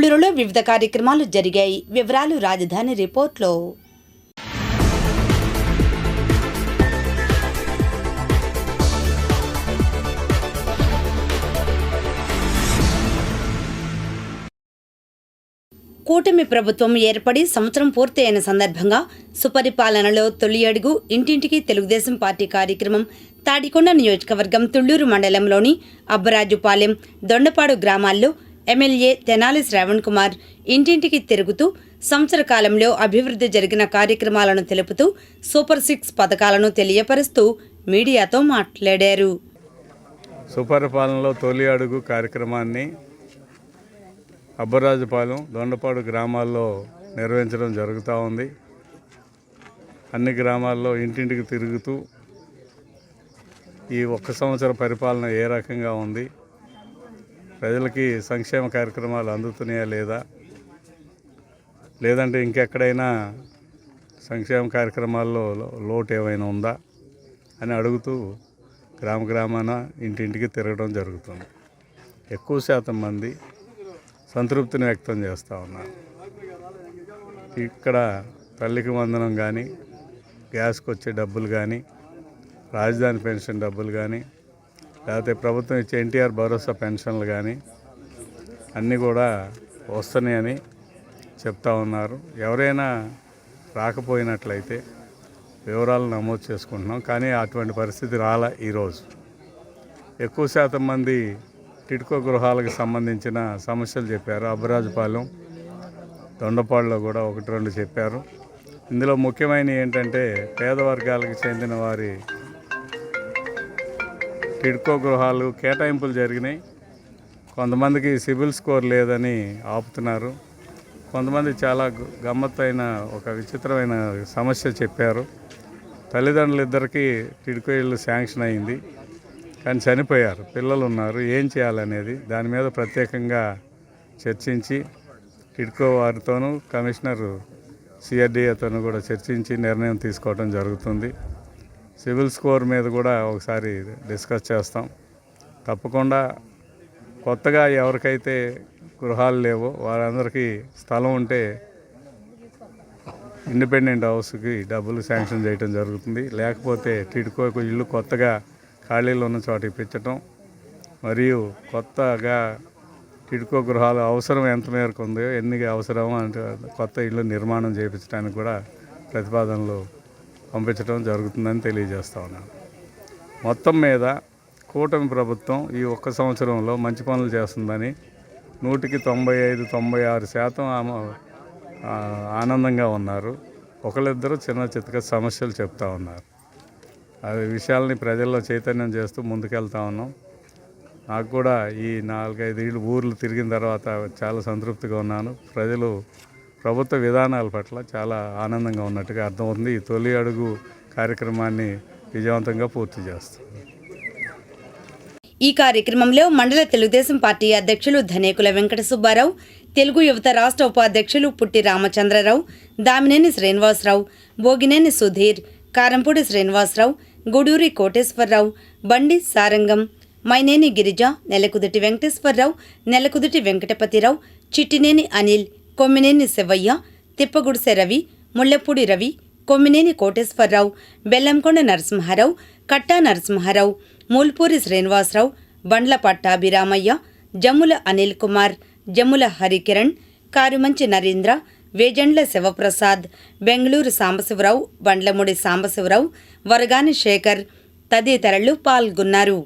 తుళ్ళూరులో వివిధ కార్యక్రమాలు జరిగాయి. వివరాలు రాజధాని రిపోర్ట్లో. కూటమి ప్రభుత్వం ఏర్పడి సంవత్సరం పూర్తి అయిన సందర్భంగా సుపరిపాలనలో తొలి అడుగు ఇంటింటికి తెలుగుదేశం పార్టీ కార్యక్రమం తాడికొండ నియోజకవర్గం తుళ్ళూరు మండలంలోని అబ్బరాజుపాలెం దొండపాడు గ్రామాల్లో ఎమ్మెల్యే తెనాలి శ్రావణ్ కుమార్ ఇంటింటికి తిరుగుతూ సంవత్సర కాలంలో అభివృద్ధి జరిగిన కార్యక్రమాలను తెలుపుతూ సూపర్ సిక్స్ పథకాలను తెలియపరుస్తూ మీడియాతో మాట్లాడారు. సుపరిపాలనలో తొలి అడుగు కార్యక్రమాన్ని అబ్బరాజుపాలెం దొండపాడు గ్రామాల్లో నిర్వహించడం జరుగుతూ ఉంది. అన్ని గ్రామాల్లో ఇంటింటికి తిరుగుతూ ఈ ఒక్క సంవత్సర పరిపాలన ఏ రకంగా ఉంది? ప్రజలకి సంక్షేమ కార్యక్రమాలు అందుతున్నాయా లేదా? లేదంటే ఇంకెక్కడైనా సంక్షేమ కార్యక్రమాల్లో లో- లోటు ఏమైనా ఉందా? అని అడుగుతూ గ్రామ గ్రామాన ఇంటింటికి తిరగడం జరుగుతుంది. ఎక్కువ శాతం మంది సంతృప్తిని వ్యక్తం చేస్తూ ఉన్నారు. ఇక్కడ తల్లికి వందనం కానీ గ్యాస్కి వచ్చే డబ్బులు కానీ రాజధాని పెన్షన్ డబ్బులు కానీ లేకపోతే ప్రభుత్వం ఇచ్చే ఎన్టీఆర్ భరోసా పెన్షన్లు కానీ అన్నీ కూడా వస్తున్నాయని చెప్తా ఉన్నారు. ఎవరైనా రాకపోయినట్లయితే వివరాలు నమోదు చేసుకుంటున్నాం. కానీ అటువంటి పరిస్థితి రాలా ఈరోజు. ఎక్కువ శాతం మంది టిడ్కో గృహాలకు సంబంధించిన సమస్యలు చెప్పారు. అబ్బరాజుపాలెం దొండపాడులో కూడా ఒకటి రెండు చెప్పారు. ఇందులో ముఖ్యమైనవి ఏంటంటే పేద వర్గాలకు చెందిన వారి టిడ్కో గృహాలు కేటాయింపులు జరిగినాయి. కొంతమందికి సిబిల్ స్కోర్ లేదని ఆపుతున్నారు. కొంతమంది చాలా గమ్మత్తైన ఒక విచిత్రమైన సమస్య చెప్పారు. తల్లిదండ్రులు ఇద్దరికి టిడ్కో ఇల్లు శాంక్షన్ అయింది. కానీ చనిపోయారు. పిల్లలు ఉన్నారు ఏం చేయాలనేది దాని మీద ప్రత్యేకంగా చర్చించి టిడ్కో వారితోనూ కమిషనర్ సిఆర్డీఏతోనూ కూడా చర్చించి నిర్ణయం తీసుకోవడం జరుగుతుంది. సివిల్ స్కోర్ మీద కూడా ఒకసారి డిస్కస్ చేస్తాం. తప్పకుండా కొత్తగా ఎవరికైతే గృహాలు లేవో వారందరికీ స్థలం ఉంటే ఇండిపెండెంట్ హౌస్కి డబ్బులు శాంక్షన్ చేయడం జరుగుతుంది. లేకపోతే టిడ్కోకు ఇల్లు కొత్తగా ఖాళీలు ఉన్న చోట ఇప్పించటం మరియు కొత్తగా టిడ్కో గృహాలు అవసరం ఎంత మేరకు ఉందో ఎన్ని అవసరమో అంటే కొత్త ఇల్లు నిర్మాణం చేయించడానికి కూడా ప్రతిపాదనలు పంపించడం జరుగుతుందని తెలియజేస్తా ఉన్నాను. మొత్తం మీద కూటమి ప్రభుత్వం ఈ ఒక్క సంవత్సరంలో మంచి పనులు చేస్తుందని నూటికి తొంభై ఐదు తొంభై ఆరు శాతం ఆమె ఆనందంగా ఉన్నారు. ఒకళ్ళిద్దరు చిన్న చితక సమస్యలు చెప్తా ఉన్నారు. అది విషయాల్ని ప్రజల్లో చైతన్యం చేస్తూ ముందుకెళ్తా ఉన్నాం. నాకు కూడా ఈ నాలుగైదు ఏళ్ళు ఊర్లు తిరిగిన తర్వాత చాలా సంతృప్తిగా ఉన్నాను. ప్రజలు ప్రభుత్వ విధానాల పట్ల చాలా ఆనందంగా ఉన్నట్టుగా అర్థమవుతుంది. ఈ తొలి అడుగు కార్యక్రమాన్ని విజయవంతంగా పూర్తి చేస్తాం. ఈ కార్యక్రమంలో మండల తెలుగుదేశం పార్టీ అధ్యక్షులు ధనేకుల వెంకట సుబ్బారావు తెలుగు యువత రాష్ట్ర ఉపాధ్యక్షులు పుట్టి రామచంద్రరావు దామినేని శ్రీనివాసరావు భోగినేని సుధీర్ కారంపూడి శ్రీనివాసరావు గూడూరి కోటేశ్వరరావు బండి సారంగం మైనేని గిరిజ నెలకుదుటి వెంకటేశ్వరరావు నెలకుదుటి వెంకటపతిరావు చిట్టినేని అనిల్ కొమ్మినేని శివయ్య తిప్పగుడిసె రవి ముళ్ళపూడి రవి కొమ్మినేని కోటేశ్వరరావు బెల్లంకొండ నరసింహారావు కట్టా నరసింహారావు మూల్పూరి శ్రీనివాసరావు బండ్ల పట్టాభిరామయ్య జమ్ముల అనిల్ కుమార్ జమ్ముల హరికిరణ్ కారుమంచి నరేంద్ర వేజండ్ల శివప్రసాద్ బెంగళూరు సాంబశివరావు బండ్లమూడి సాంబశివరావు వరగాని శేఖర్ తదితరులు పాల్గొన్నారు.